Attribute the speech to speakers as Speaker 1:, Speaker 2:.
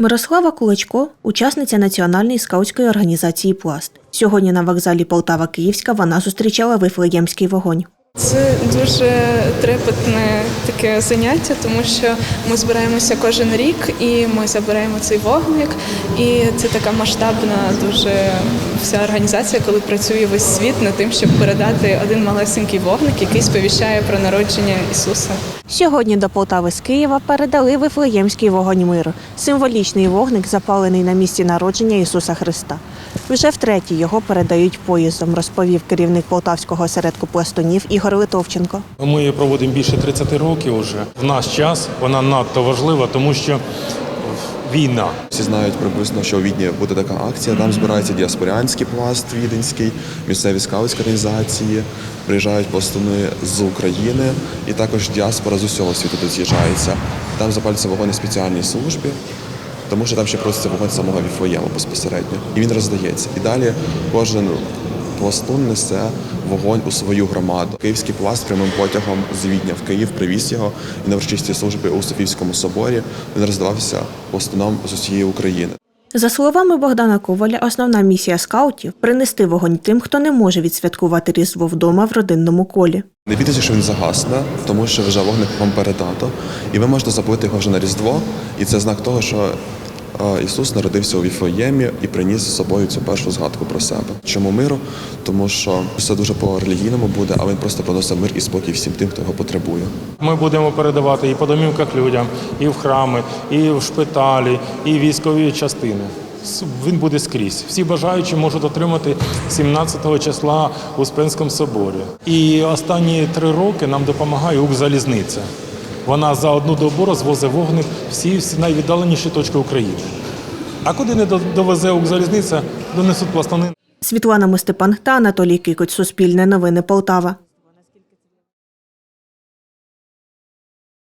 Speaker 1: Мирослава Кулачко учасниця національної скаутської організації Пласт. Сьогодні на вокзалі Полтава Київська вона зустрічала вифлеємський вогонь.
Speaker 2: Це дуже трепетне таке заняття, тому що ми збираємося кожен рік і ми забираємо цей вогник. І це така масштабна дуже вся організація, коли працює весь світ над тим, щоб передати один малесенький вогник, який сповіщає про народження Ісуса.
Speaker 1: Сьогодні до Полтави з Києва передали вифлеємський вогонь миру, символічний вогник, запалений на місці народження Ісуса Христа. Вже втретє його передають поїздом, розповів керівник полтавського осередку пластунів Ігор Литовченко.
Speaker 3: Ми її проводимо більше 30 років вже. В наш час вона надто важлива, тому що війна.
Speaker 4: Всі знають приблизно, що у Відні буде така акція. Там збирається діаспоріанський пласт віденський, місцеві скаутські організації, приїжджають пластуни з України, і також діаспора з усього світу тут з'їжджається. Там запалюється вогонь на спеціальній службі, тому що там ще проситься вогонь самого Віфлеєму безпосередньо. І він роздається. І далі кожен пластун несе вогонь у свою громаду. Київський пласт прямим потягом з Відня в Київ привіз його і на врочистій службі у Софійському соборі він роздавався пластунам з усієї України.
Speaker 1: За словами Богдана Коваля, основна місія скаутів принести вогонь тим, хто не може відсвяткувати Різдво вдома в родинному колі.
Speaker 4: Не бійтеся, що він загасне, тому що вже вогник вам передато, і ви можете запалити його вже на Різдво, і це знак того, що Ісус народився у Віфлеємі і приніс з собою цю першу згадку про себе. Чому миру? Тому що все дуже по релігійному буде, а він просто приносить мир і спокій всім тим, хто його потребує.
Speaker 3: Ми будемо передавати і по домівках людям, і в храми, і в шпиталі, і військові частини. Він буде скрізь. Всі бажаючі можуть отримати 17 числа у Успенському соборі. І останні три роки нам допомагає Укрзалізниця. Вона за одну добу розвозить вогник всі, всі найвіддаленіші точки України. А куди не до- довезе Укрзалізниця, донесуть пластани.
Speaker 1: Світлана Мостепан та Анатолій Кикоць. Суспільне новини Полтава.